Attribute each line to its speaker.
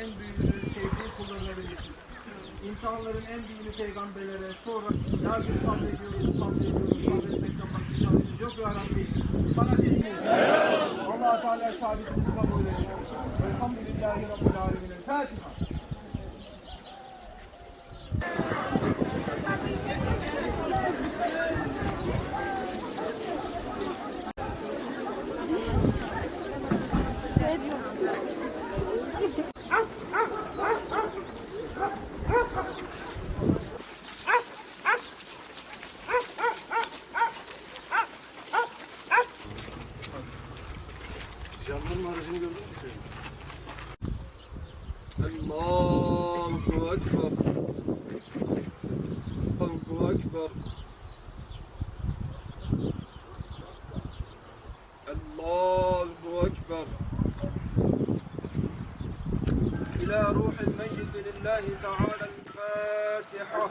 Speaker 1: en büyüğünü sevdiği kullarına verirsin. En büyüğünü peygamberlere sonra ya biz sabrediyoruz, sabrediyoruz, sabretmekten başka çaremiz yok ya Rabbi. Sana teslim. Şey Allah-u Teala sabitimizi kabul eylesin. Elhamdülillahi Rabbil Alemin. Fatiha.
Speaker 2: Jandarma aracını gördün mü sen? الله أكبر. الله أكبر. الله أكبر. إلى روح الميت لله تعالى الفاتحة.